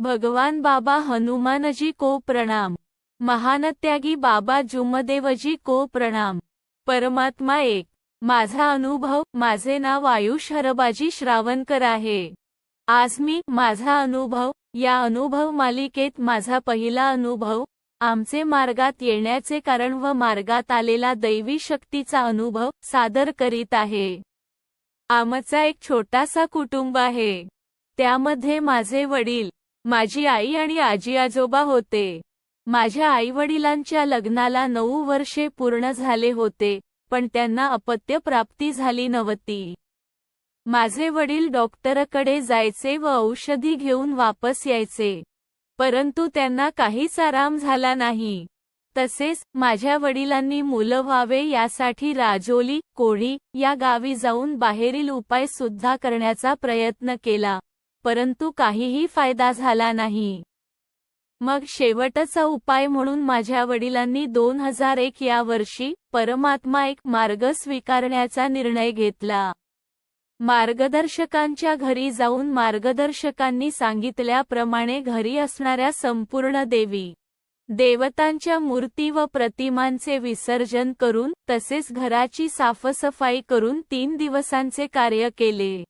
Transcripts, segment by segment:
भगवान बाबा हनुमानजी को प्रणाम. महानत्यागी बाबा जुमदेवजी को प्रणाम. परमात्मा एक. माझा अनुभव माझे नाव आयुष हरबाजी श्रावणकर आहे. आज मी माझा अनुभव या अनुभव मालिकेत माझा पहिला अनुभव आमचे मार्गात येण्याचे कारण व मार्गात आलेला दैवी शक्तीचा अनुभव सादर करीत आहे. आमचा एक छोटासा कुटुंब आहे. त्यामध्ये माझे वडील माझी आई आणि आजी आजोबा होते. माझ्या आईवडिलांच्या लग्नाला नऊ वर्षे पूर्ण झाले होते पण त्यांना अपत्य प्राप्ती झाली नव्हती. माझे वडील डॉक्टरकडे जायचे व औषधी घेऊन वापस यायचे. परंतु त्यांना काहीच आराम झाला नाही. तसेच माझ्या वडिलांनी मुलं व्हावे यासाठी राजोली कोळी या गावी जाऊन बाहेरील उपाय सुद्धा करण्याचा प्रयत्न केला. परंतु काहीही फायदा झाला नाही. मग शेवटचा उपाय म्हणून माझ्या वडिलांनी दोन हजार एक या वर्षी परमात्मा एक मार्ग स्वीकारण्याचा निर्णय घेतला. मार्गदर्शकांच्या घरी जाऊन मार्गदर्शकांनी सांगितल्याप्रमाणे घरी असणाऱ्या संपूर्ण देवी देवतांच्या मूर्ती व प्रतिमांचे विसर्जन करून तसेच घराची साफसफाई करून तीन दिवसांचे कार्य केले.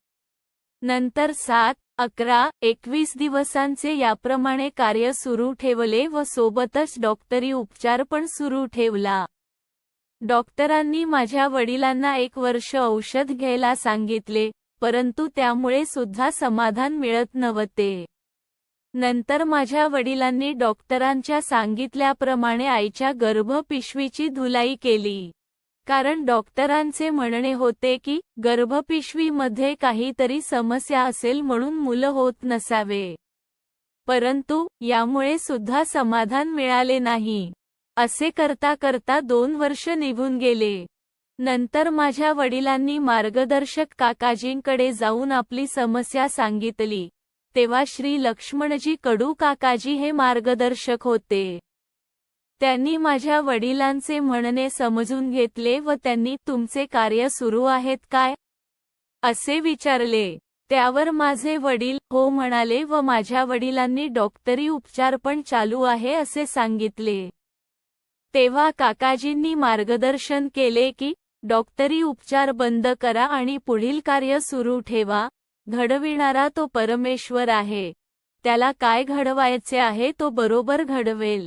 नंतर सात अकरा एकवीस दिवसांचे याप्रमाणे कार्य सुरू ठेवले व सोबतच डॉक्टरी उपचार पण सुरू ठेवला. डॉक्टरांनी माझ्या वडिलांना एक वर्ष औषध घ्यायला सांगितले परंतु त्यामुळे सुद्धा समाधान मिळत नव्हते. नंतर माझ्या वडिलांनी डॉक्टरांच्या सांगितल्याप्रमाणे आईच्या गर्भपिशवीची धुलाई केली. कारण डॉक्टरांचे म्हणणे होते की गर्भपिशवीमध्ये काहीतरी समस्या असेल म्हणून मुलं होत नसावे. परंतु यामुळे सुद्धा समाधान मिळाले नाही. असे करता करता दोन वर्ष निघून गेले. नंतर माझ्या वडिलांनी मार्गदर्शक काकाजींकडे जाऊन आपली समस्या सांगितली. तेव्हा श्री लक्ष्मणजी कडू काकाजी हे मार्गदर्शक होते. त्यांनी माझ्या वडिलांचे म्हणणे समजून घेतले व त्यांनी तुमचे कार्य सुरू आहेत काय? असे विचारले. त्यावर माझे वडील हो म्हणाले व माझ्या वडिलांनी डॉक्टरी उपचार पण चालू आहे असे सांगितले. तेव्हा काकाजींनी मार्गदर्शन केले की डॉक्टरी उपचार बंद करा आणि पुढील कार्य सुरू ठेवा. घडविणारा तो परमेश्वर आहे. त्याला काय घडवायचे आहे तो बरोबर घडवेल.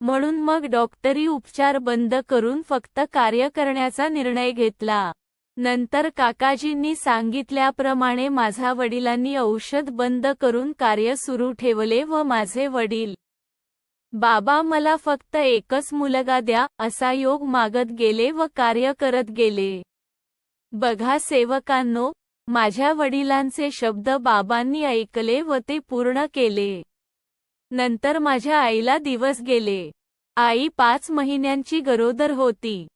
म्हणून मग डॉक्टरी उपचार बंद करून फक्त कार्य करण्याचा निर्णय घेतला. नंतर काकाजींनी सांगितल्याप्रमाणे माझ्या वडिलांनी औषध बंद करून कार्य सुरू ठेवले व माझे वडील बाबा मला फक्त एकच मुलगा द्या असा योग मागत गेले व कार्य करत गेले. बघा सेवकांनो माझ्या वडिलांचे शब्द बाबांनी ऐकले व ते पूर्ण केले. नंतर माझ्या आईला दिवस गेले. आई पाच महिन्यांची गरोदर होती.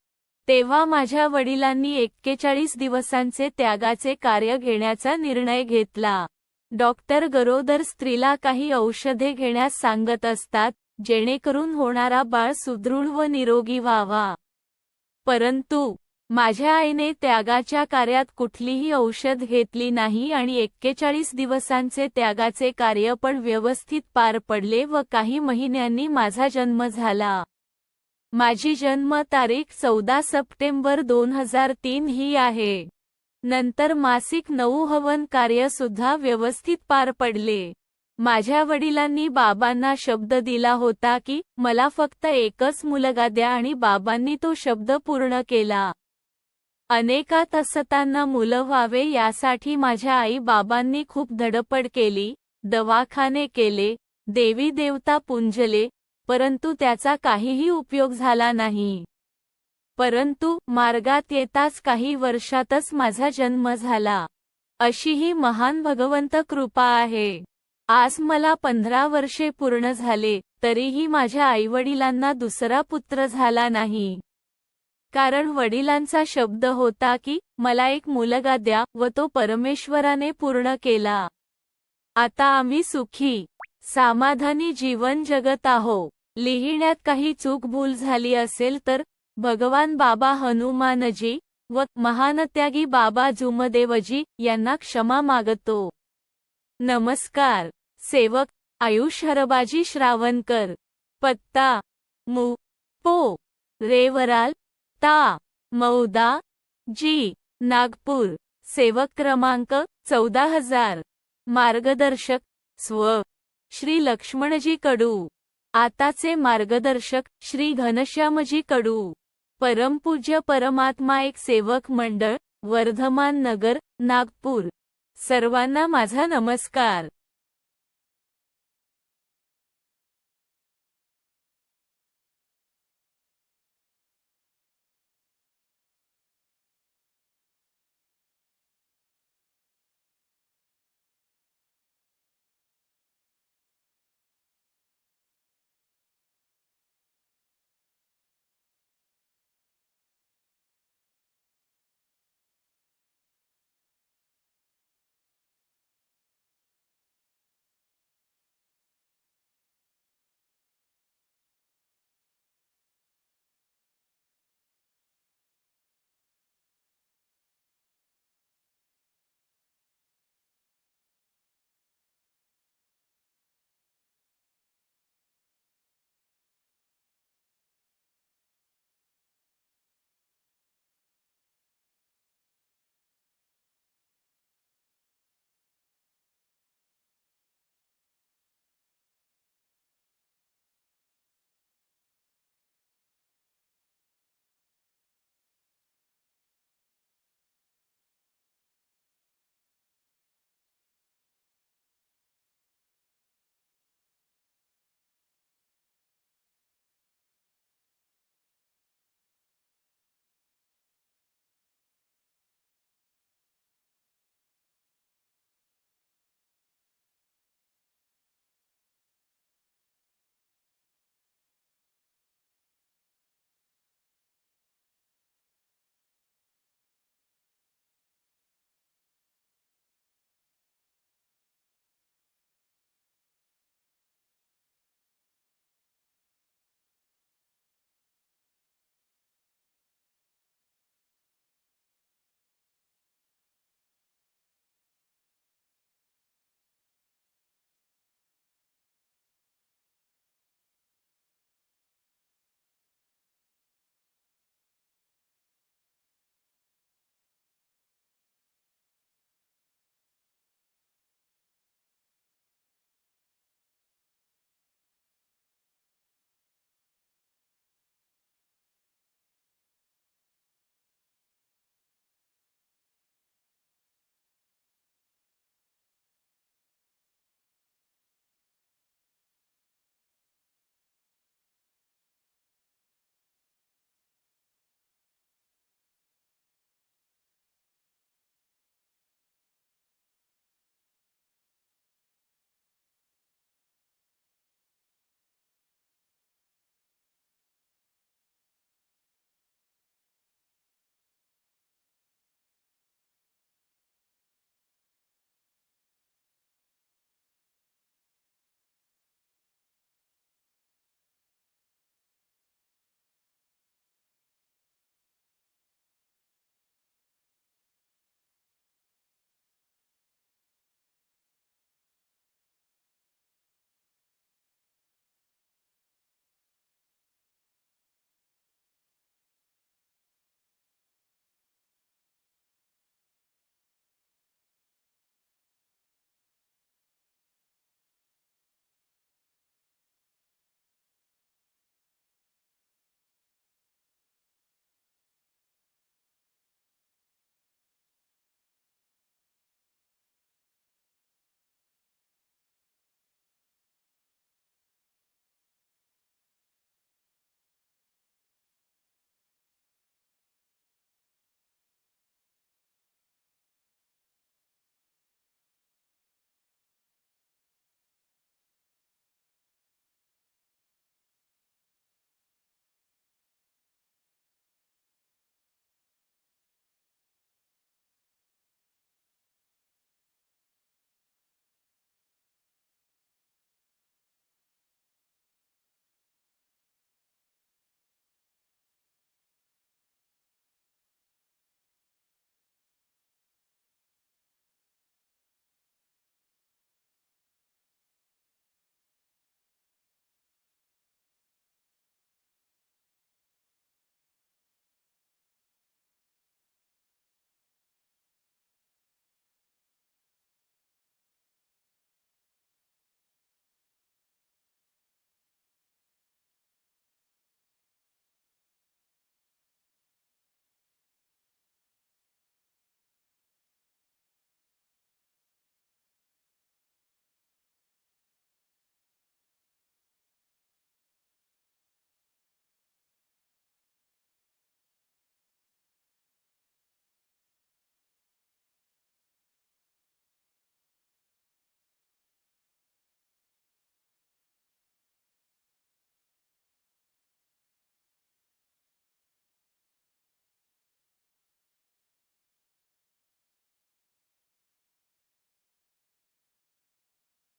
तेव्हा माझ्या वडिलांनी एक्केचाळीस दिवसांचे त्यागाचे कार्य घेण्याचा निर्णय घेतला. डॉक्टर गरोदर स्त्रीला काही औषधे घेण्यास सांगत असतात जेणेकरून होणारा बाळ सुदृढ व निरोगी व्हावा. परंतु माझ्या आईने त्यागाच्या कार्यात कुठलीही औषध घेतली नाही आणि एक्केचाळीस दिवसांचे त्यागाचे कार्य पण व्यवस्थित पार पडले व काही महिन्यांनी माझा जन्म झाला. माझी जन्म तारीख चौदा सप्टेंबर दोन हजार तीन ही आहे. नंतर मासिक नऊ हवन कार्य सुद्धा व्यवस्थित पार पडले. माझ्या वडिलांनी बाबांना शब्द दिला होता की मला फक्त एकच मुलगा द्या आणि बाबांनी तो शब्द पूर्ण केला. अनेकात असताना मुलं व्हावे यासाठी माझ्या आई बाबांनी खूप धडपड केली दवाखाने केले देवी देवता पुंजले परंतु त्याचा काहीही उपयोग झाला नाही. परंतु मार्गात येताच काही वर्षातच माझा जन्म झाला. अशी ही महान भगवंत कृपा आहे. आज मला पंधरा वर्षे पूर्ण झाले तरीही माझ्या आईवडिलांना दुसरा पुत्र झाला नाही. कारण वडिलांचा शब्द होता की मला एक मुलगा द्या व तो परमेश्वराने पूर्ण केला. आता आम्ही सुखी समाधानी जीवन जगत आहो लिहिण्यात काही चूक भूल झाली असेल तर भगवान बाबा हनुमानजी व महानत्यागी बाबा जुमदेवजी यांना क्षमा मागतो. नमस्कार. सेवक आयुष हरबाजी श्रावणकर. पत्ता मु. पो. रेवराल ता मौदा जी नागपूर. सेवक क्रमांक चौदा हजार. मार्गदर्शक स्व. श्री लक्ष्मणजी कडू. आताचे मार्गदर्शक श्री घनश्यामजी कडू. परमपूज्य परमात्मा एक सेवक मंडळ वर्धमान नगर नागपूर. सर्वांना माझा नमस्कार.